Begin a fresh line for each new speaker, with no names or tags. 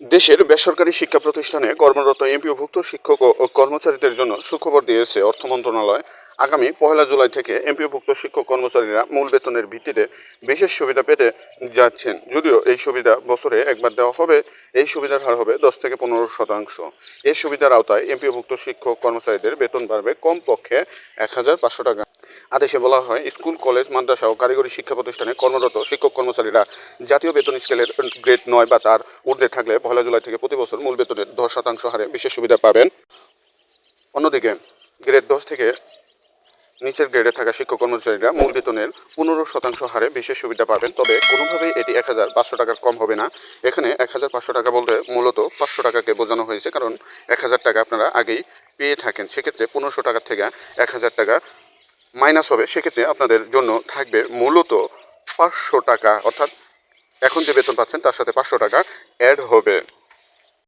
দেশের বেসরকারি শিক্ষা প্রতিষ্ঠানে কর্মরত এমপিওভুক্ত শিক্ষক ও কর্মচারীদের জন্য সুখবর দিয়েছে অর্থ মন্ত্রণালয়। আগামী পয়লা জুলাই থেকে এমপিওভুক্ত শিক্ষক কর্মচারীরা মূল বেতনের ভিত্তিতে বিশেষ সুবিধা পেতে যাচ্ছেন। যদিও এই সুবিধা বছরে একবার দেওয়া হবে, এই সুবিধার হার হবে দশ থেকে পনেরো শতাংশ। এই সুবিধার আওতায় এমপিওভুক্ত শিক্ষক কর্মচারীদের বেতন বাড়বে কমপক্ষে এক হাজার পাঁচশো টাকা। আদেশে বলা হয়, স্কুল, কলেজ, মাদ্রাসা ও কারিগরি শিক্ষা প্রতিষ্ঠানে কর্মরত শিক্ষক কর্মচারীরা জাতীয় বেতন স্কেলের গ্রেড নয় বা তার ঊর্ধ্বে থাকলে পয়লা জুলাই থেকে প্রতি বছর মূল বেতনের দশ শতাংশ হারে বিশেষ সুবিধা পাবেন। অন্যদিকে, গ্রেড দশ থেকে নিচের গ্রেডে থাকা শিক্ষক কর্মচারীরা মূল বেতনের পনেরো শতাংশ হারে বিশেষ সুবিধা পাবেন, তবে কোনোভাবেই এটি এক হাজার পাঁচশো টাকার কম হবে না। এখানে এক হাজার পাঁচশো টাকা বলতে মূলত পাঁচশো টাকাকে বোঝানো হয়েছে, কারণ এক হাজার টাকা আপনারা আগেই পেয়ে থাকেন। সেক্ষেত্রে পনেরোশো টাকা থেকে এক হাজার টাকা মাইনাস হবে, সেক্ষেত্রে আপনাদের জন্য থাকবে মূলত পাঁচশো টাকা। অর্থাৎ এখন যে বেতন পাচ্ছেন, তার সাথে পাঁচশো টাকা অ্যাড হবে।